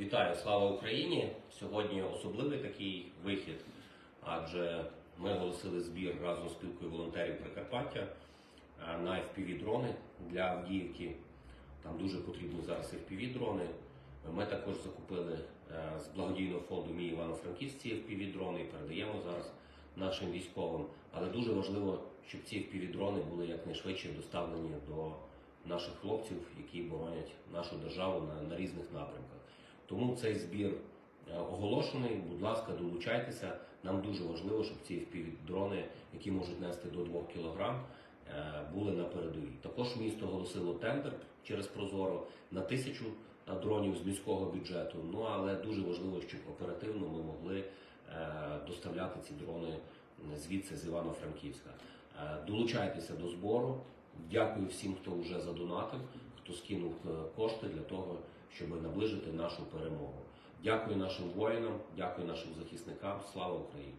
Вітаю, слава Україні! Сьогодні особливий такий вихід, адже ми оголосили збір разом з спілкою волонтерів Прикарпаття е, на FPV-дрони для Авдіївки. Там дуже потрібні зараз FPV-дрони. Ми також закупили е, з благодійного фонду Мій Івано-Франківськ ці FPV-дрони і передаємо зараз нашим військовим. Але дуже важливо, щоб ці FPV-дрони були якнайшвидше доставлені до наших хлопців, які боронять нашу державу на, на різних напрямках. Тому цей збір е, оголошений. Будь ласка, долучайтеся. Нам дуже важливо, щоб ці FPV-дрони, які можуть нести до 2 кг, е, були на передовій. Також місто оголосило тендер через Прозоро на тисячу дронів з міського бюджету. Ну але дуже важливо, щоб оперативно ми могли е, доставляти ці дрони звідси з Івано-Франківська. Долучайтеся до збору. Дякую всім, хто вже задонатив, хто скинув е, кошти для того, щоб наближити нашу перемогу. Дякую нашим воїнам, дякую нашим захисникам. Слава Україні!